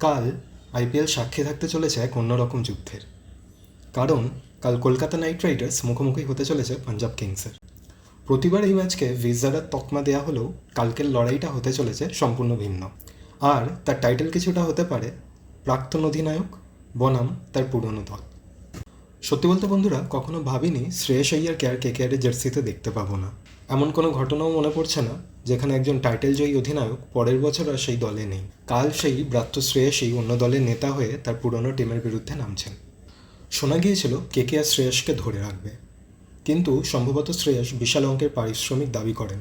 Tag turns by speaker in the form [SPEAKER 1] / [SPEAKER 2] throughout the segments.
[SPEAKER 1] কাল আইপিএল সাক্ষী থাকতে চলেছে এক অন্যরকম যুদ্ধের। কারণ, কাল কলকাতা নাইট রাইডার্স মুখোমুখি হতে চলেছে পাঞ্জাব কিংসের। প্রতিবার এই ম্যাচকে ভিজারার তকমা দেওয়া হলেও কালকের লড়াইটা হতে চলেছে সম্পূর্ণ ভিন্ন। আর তার টাইটেল কিছুটা হতে পারে প্রাক্তন অধিনায়ক বনাম, তার পুরনো দল। সত্যি বলতে বন্ধুরা, কখনো ভাবিনি শ্রেয়স আইয়ারকে কেয়ার কে কেয়ারের জার্সিতে দেখতে পাবো না। এমন কোনো ঘটনাও মনে পড়ছে না, যেখানে একজন টাইটেল জয়ী অধিনায়ক পরের বছর আর সেই দলে নেই। কাল সেই ব্রাত্য শ্রেয়সই অন্য দলের নেতা হয়ে তার পুরনো টিমের বিরুদ্ধে নামছেন। শোনা গিয়েছিল, কে কে আর শ্রেয়সকে ধরে রাখবে। কিন্তু সম্ভবত শ্রেয়স বিশাল অঙ্কের পারিশ্রমিক দাবি করেন,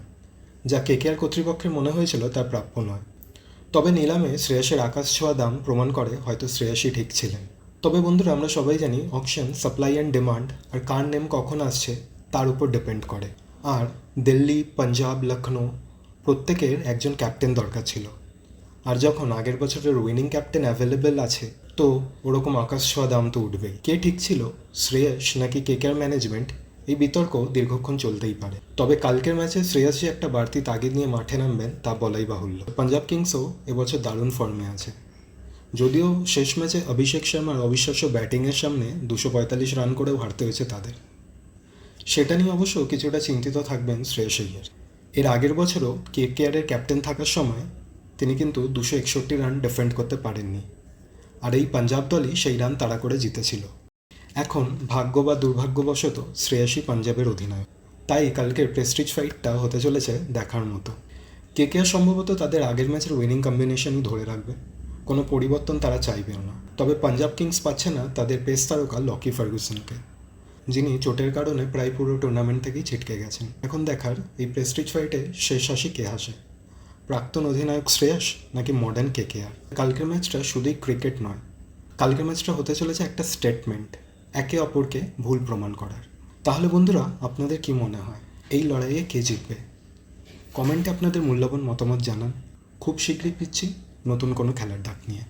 [SPEAKER 1] যা কে আর কর্তৃপক্ষের মনে হয়েছিল তার প্রাপ্য নয়। তবে নিলামে শ্রেয়সের আকাশ ছোঁয়া দাম প্রমাণ করে হয়তো শ্রেয়সই ঠিক ছিলেন। তবে বন্ধুরা, আমরা সবাই জানি অকশন, সাপ্লাই অ্যান্ড ডিমান্ড আর কার নেম কখন আসছে, তার উপর ডিপেন্ড করে। আর দিল্লি, পাঞ্জাব লখনৌ প্রত্যেকের একজন ক্যাপ্টেন দরকার ছিল। আর যখন আগের বছরের উইনিং ক্যাপ্টেন অ্যাভেলেবেল আছে, তো ওরকম আকাশ ছোঁয়া দাম তো উঠবেই। কে ঠিক ছিল? শ্রেয়স নাকি কেকের ম্যানেজমেন্ট এই বিতর্ক দীর্ঘক্ষণ চলতেই পারে। তবে কালকের ম্যাচে শ্রেয়স যে একটা বাড়তি তাগিদ নিয়ে মাঠে নামবেন, তা বলাই বাহুল্য। পাঞ্জাব কিংসও এবছর দারুণ ফর্মে আছে। যদিও শেষ ম্যাচে অভিষেক শর্মার অবিশ্বাস্য ব্যাটিংয়ের সামনে দুশো পঁয়তাল্লিশ রান করেও হারতে হয়েছে তাদের। সেটা নিয়ে অবশ্য কিছুটা চিন্তিত থাকবেন শ্রেয়স আইয়ার। এর আগের বছরও কে কেয়ারের ক্যাপ্টেন থাকার সময় তিনি কিন্তু দুশো একষট্টি রান ডিফেন্ড করতে পারেননি। আর এই পাঞ্জাব দলই সেই রান তাড়া করে জিতেছিল। এখন ভাগ্য বা দুর্ভাগ্যবশত শ্রেয়াসী পাঞ্জাবের অধিনায়ক। তাই কালকের প্রেস্টিজ ফাইটটা হতে চলেছে দেখার মতো। কে কে সম্ভবত তাদের আগের ম্যাচের উইনিং কম্বিনেশনই ধরে রাখবে। কোনো পরিবর্তন তারা চাইবেও না। তবে পাঞ্জাব কিংস পাচ্ছে না তাদের পেস তারকা লকি ফার্গুসনকে। যিনি চোটের কারণে প্রায় পুরো টুর্নামেন্ট থেকেই ছিটকে গেছেন। এখন দেখার এই প্রেস্টিজ ফাইটে শেষ হাসি কে হাসে? প্রাক্তন অধিনায়ক শ্রেয়াস নাকি মডার্ন কে কে আর কালকের ম্যাচটা শুধুই ক্রিকেট নয়, কালকের ম্যাচটা হতে চলেছে একটা স্টেটমেন্ট একে অপরকে ভুল প্রমাণ করার। তাহলে বন্ধুরা, আপনাদের কি মনে হয়, এই লড়াইয়ে কে জিতবে? কমেন্টে আপনাদের মূল্যবান মতামত জানান। খুব শীঘ্রই পিচ্ছি নতুন কোনো খেলার ডাক নিয়ে।